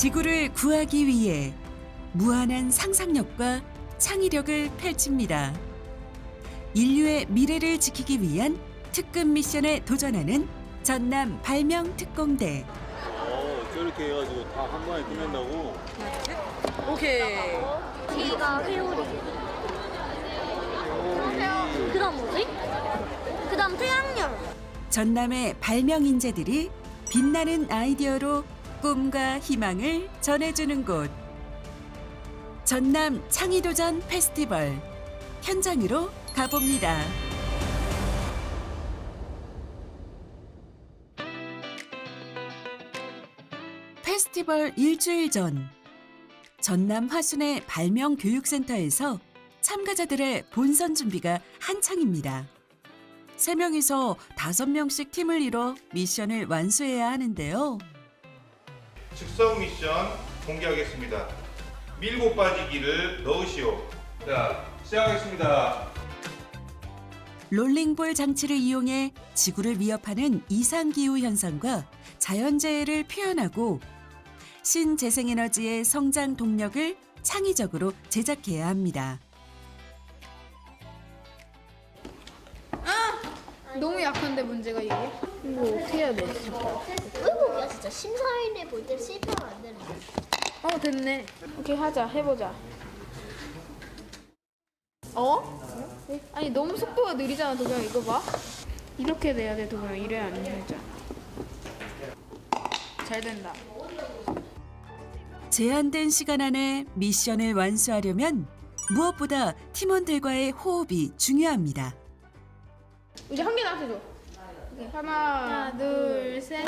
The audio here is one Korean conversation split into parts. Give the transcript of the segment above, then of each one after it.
지구를 구하기 위해 무한한 상상력과 창의력을 펼칩니다. 인류의 미래를 지키기 위한 특급 미션에 도전하는 전남 발명 특공대. 어, 저렇게 해가지고 다 한 번에 끝낸다고? 오케이. T가 회오리. 그 다음 뭐지? 그 다음 태양열. 전남의 발명 인재들이 빛나는 아이디어로 꿈과 희망을 전해주는 곳. 전남 창의도전 페스티벌 현장으로 가봅니다. 페스티벌 일주일 전 전남 화순의 발명 교육센터에서 참가자들의 본선 준비가 한창입니다. 세명이서 다섯 명씩 팀을 이뤄 미션을 완수해야 하는데요. 즉석 미션 공개하겠습니다. 밀고 빠지기를 넣으시오. 자, 시작하겠습니다. 롤링볼 장치를 이용해 지구를 위협하는 이상기후 현상과 자연재해를 표현하고 신재생에너지의 성장 동력을 창의적으로 제작해야 합니다. 너무 약한데 문제가 이게? 이거 어떻게 해야 돼? 의복이야 진짜 심사위원회 볼 때 실패하면 안 되는 거. 어 됐네. 오케이 하자 해보자. 어? 아니 너무 속도가 느리잖아 도경 이거 봐. 이렇게 돼야 돼 도경 이래야 안 되자. 잘 된다. 제한된 시간 안에 미션을 완수하려면 무엇보다 팀원들과의 호흡이 중요합니다. 이제 한 개 나한테 줘. 오케이, 하나, 둘, 셋.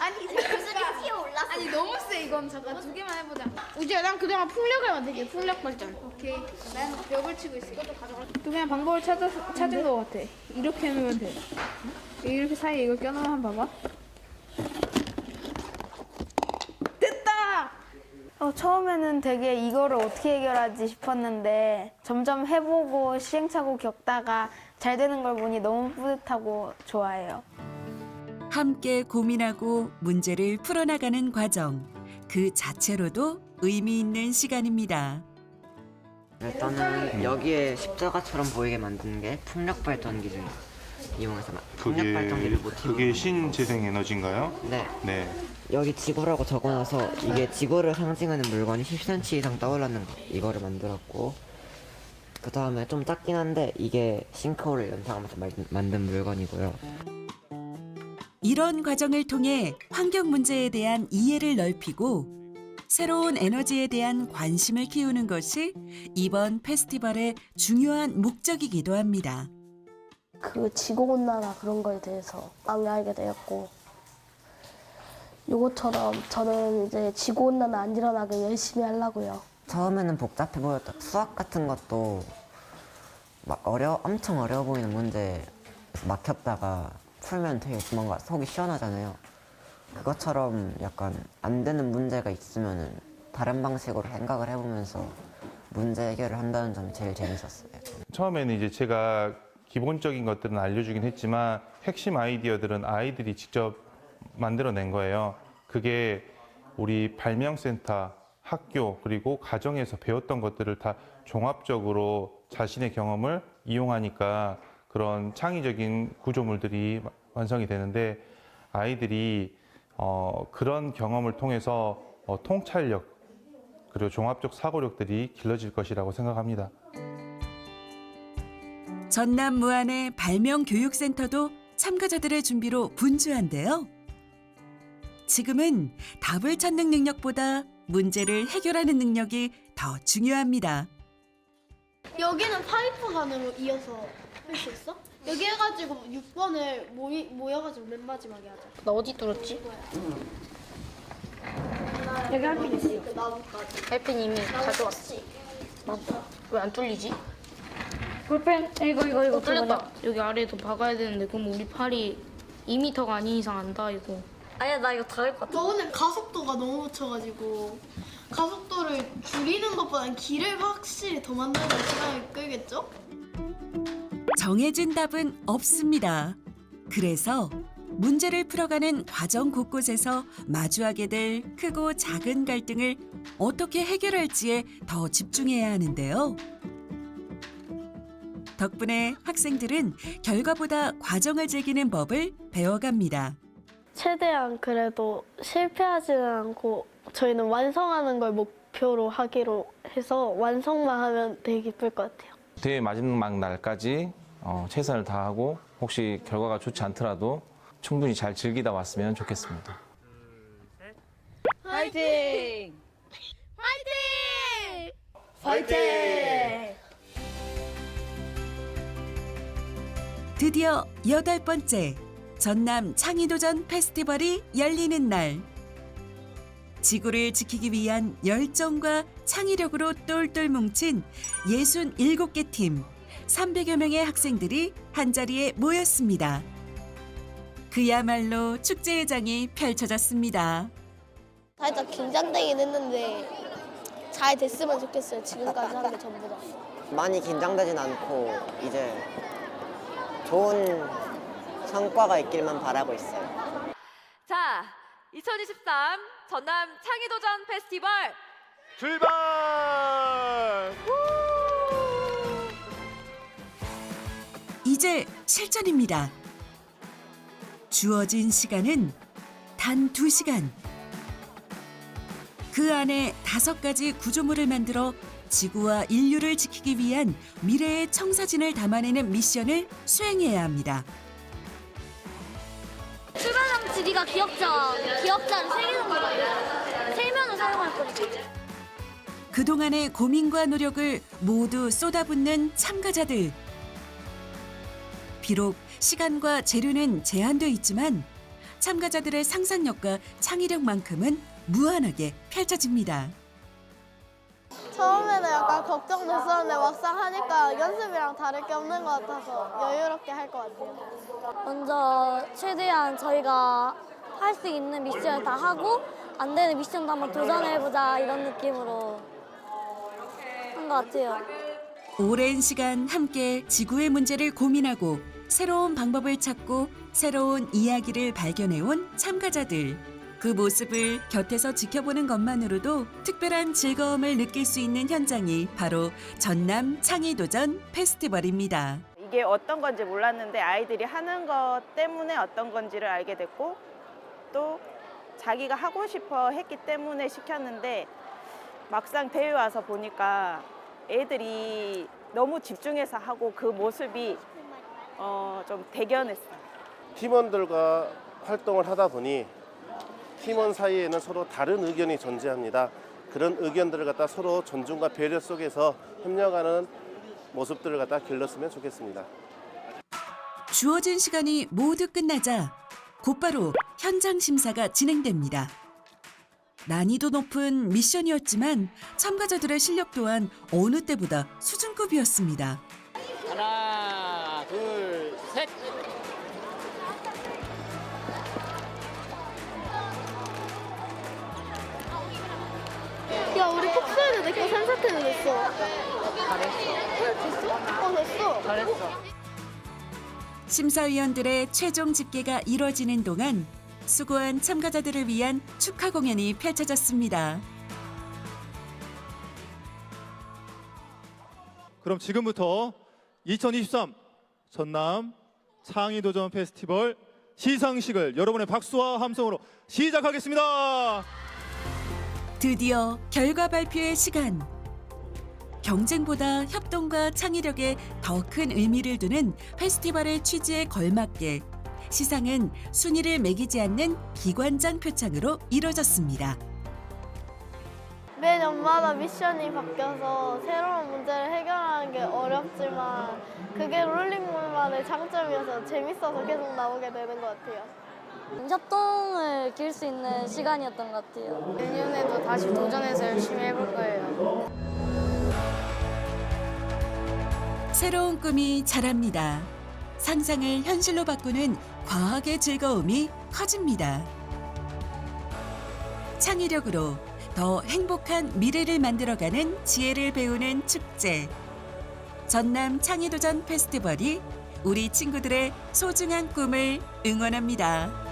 아니 무슨 티어 올랐어. 아니 너무 세 이건 잠깐 두 개만 해보자. 우지야 난 그동안 풍력을 만들게 풍력 발전. 오케이. 난 벽을 치고 있어. 이것도 가져가. 또 그냥 방법을 찾아 찾은 것 같아. 이렇게 하면 돼. 이렇게 사이에 이걸 껴놓으면 한번 봐봐. 됐다. 어, 처음에는 되게 이거를 어떻게 해결하지 싶었는데 점점 해보고 시행착오 겪다가 잘 되는 걸 보니 너무 뿌듯하고 좋아해요. 함께 고민하고 문제를 풀어나가는 과정 그 자체로도 의미 있는 시간입니다. 일단은 여기에 십자가처럼 보이게 만드는 게 풍력 발전기를 이용해서 마- 풍력 발전기를 모티브로 그게 신재생 에너지인가요? 네 네. 여기 지구라고 적어놔서 이게 지구를 상징하는 물건이 10cm 이상 떠올랐는 거 이거를 만들었고 그 다음에 좀 작긴 한데 이게 싱크홀을 연상하면서 말- 만든 물건이고요 이런 과정을 통해 환경 문제에 대한 이해를 넓히고 새로운 에너지에 대한 관심을 키우는 것이 이번 페스티벌의 중요한 목적이기도 합니다. 그 지구온난화 그런 거에 대해서 많이 알게 되었고 요것처럼 저는 이제 지구온난화 안 일어나게 열심히 하려고요. 처음에는 복잡해 보였다 수학 같은 것도 막 어려 엄청 어려워 보이는 문제 막혔다가 풀면 되게 뭔가 속이 시원하잖아요. 그것처럼 약간 안 되는 문제가 있으면은 다른 방식으로 생각을 해보면서 문제 해결을 한다는 점이 제일 재밌었어요. 처음에는 이제 제가 기본적인 것들은 알려주긴 했지만 핵심 아이디어들은 아이들이 직접 만들어낸 거예요. 그게 우리 발명센터, 학교, 그리고 가정에서 배웠던 것들을 다 종합적으로 자신의 경험을 이용하니까 그런 창의적인 구조물들이 완성이 되는데 아이들이 어, 그런 경험을 통해서 어, 통찰력 그리고 종합적 사고력들이 길러질 것이라고 생각합니다. 전남 무안의 발명 교육센터도 참가자들의 준비로 분주한데요. 지금은 답을 찾는 능력보다 문제를 해결하는 능력이 더 중요합니다. 여기는 파이프 관으로 이어서 할 수 있어? 여기 해가지고 6번을 모이, 모여가지고 맨 마지막에 하자. 나 어디 뚫었지? 여기 할핀 있어. 그 나무까지. 헬핀 이미 가져왔어. 맞다. 왜안 뚫리지? 볼펜 이거 이거 이거 어, 뚫렸다. 여기 아래에 더 박아야 되는데 그럼 우리 팔이 2m가 아닌 이상 안 닿이고. 아니야 나 이거 닿을 것 같아. 저거는 가속도가 너무 붙여가지고 가속도를 줄이는 것보다는 길을 확실히 더 만드는 데 시간이 끌겠죠? 정해진 답은 없습니다. 그래서 문제를 풀어가는 과정 곳곳에서 마주하게 될 크고 작은 갈등을 어떻게 해결할지에 더 집중해야 하는데요. 덕분에 학생들은 결과보다 과정을 즐기는 법을 배워갑니다. 최대한 그래도 실패하지는 않고 저희는 완성하는 걸 목표로 하기로 해서 완성만 하면 되게 기쁠 것 같아요. 대회 마지막 날까지 어, 최선을 다하고 혹시 결과가 좋지 않더라도 충분히 잘 즐기다 왔으면 좋겠습니다. 파이팅! 드디어 여덟 번째 전남 창의도전 페스티벌이 열리는 날. 지구를 지키기 위한 열정과 창의력으로 똘똘 뭉친 67개 팀, 300여 명의 학생들이 한자리에 모였습니다. 그야말로 축제의 장이 펼쳐졌습니다. 살짝 긴장되긴 했는데 잘 됐으면 좋겠어요. 지금까지 한 게 전부 다. 많이 긴장되진 않고 이제 좋은 성과가 있길만 바라고 있어요. 자, 2023 전남 창의도전 페스티벌 출발! 이제 실전입니다. 주어진 시간은 단 두시간 그 안에 다섯 가지 구조물을 만들어 지구와 인류를 지키기 위한 미래의 청사진을 담아내는 미션을 수행해야 합니다. 기억자, 기억자를 새기는 거예요. 세면을 사용할 거니까. 그동안의 고민과 노력을 모두 쏟아붓는 참가자들. 비록 시간과 재료는 제한돼 있지만 참가자들의 상상력과 창의력만큼은 무한하게 펼쳐집니다. 처음에는 약간 걱정됐었는데 막상 하니까 연습이랑 다를 게 없는 것 같아서 여유롭게 할 것 같아요. 먼저 최대한 저희가 할 수 있는 미션을 다 하고 안 되는 미션도 한번 도전해보자 이런 느낌으로 한 것 같아요. 오랜 시간 함께 지구의 문제를 고민하고 새로운 방법을 찾고 새로운 이야기를 발견해온 참가자들. 그 모습을 곁에서 지켜보는 것만으로도 특별한 즐거움을 느낄 수 있는 현장이 바로 전남 창의도전 페스티벌입니다. 이게 어떤 건지 몰랐는데 아이들이 하는 것 때문에 어떤 건지를 알게 됐고 또 자기가 하고 싶어 했기 때문에 시켰는데 막상 대회 와서 보니까 애들이 너무 집중해서 하고 그 모습이 어, 좀 대견했어요. 팀원들과 활동을 하다 보니 팀원 사이에는 서로 다른 의견이 존재합니다. 그런 의견들을 갖다 서로 존중과 배려 속에서 협력하는 모습들을 갖다 길렀으면 좋겠습니다. 주어진 시간이 모두 끝나자 곧바로 현장 심사가 진행됩니다. 난이도 높은 미션이었지만 참가자들의 실력 또한 어느 때보다 수준급이었습니다. 하나, 둘, 셋! 야 우리 폭스에도 내거 산사태는 됐어. 잘했어. 됐어? 어 됐어. 잘했어. 심사위원들의 최종 집계가 이뤄지는 동안 수고한 참가자들을 위한 축하 공연이 펼쳐졌습니다. 그럼 지금부터 2023 전남 창의도전 페스티벌 시상식을 여러분의 박수와 함성으로 시작하겠습니다. 드디어 결과 발표의 시간. 경쟁보다 협동과 창의력에 더 큰 의미를 두는 페스티벌의 취지에 걸맞게 시상은 순위를 매기지 않는 기관장 표창으로 이뤄졌습니다. 매 년마다 미션이 바뀌어서 새로운 문제를 해결하는 게 어렵지만 그게 롤링몰만의 장점이어서 재밌어서 계속 나오게 되는 것 같아요. 협동을 길수 있는 시간이었던 것 같아요. 내년에도 다시 도전해서 열심히 해볼 거예요. 새로운 꿈이 자랍니다. 상상을 현실로 바꾸는 과학의 즐거움이 커집니다. 창의력으로 더 행복한 미래를 만들어가는 지혜를 배우는 축제. 전남 창의도전 페스티벌이 우리 친구들의 소중한 꿈을 응원합니다.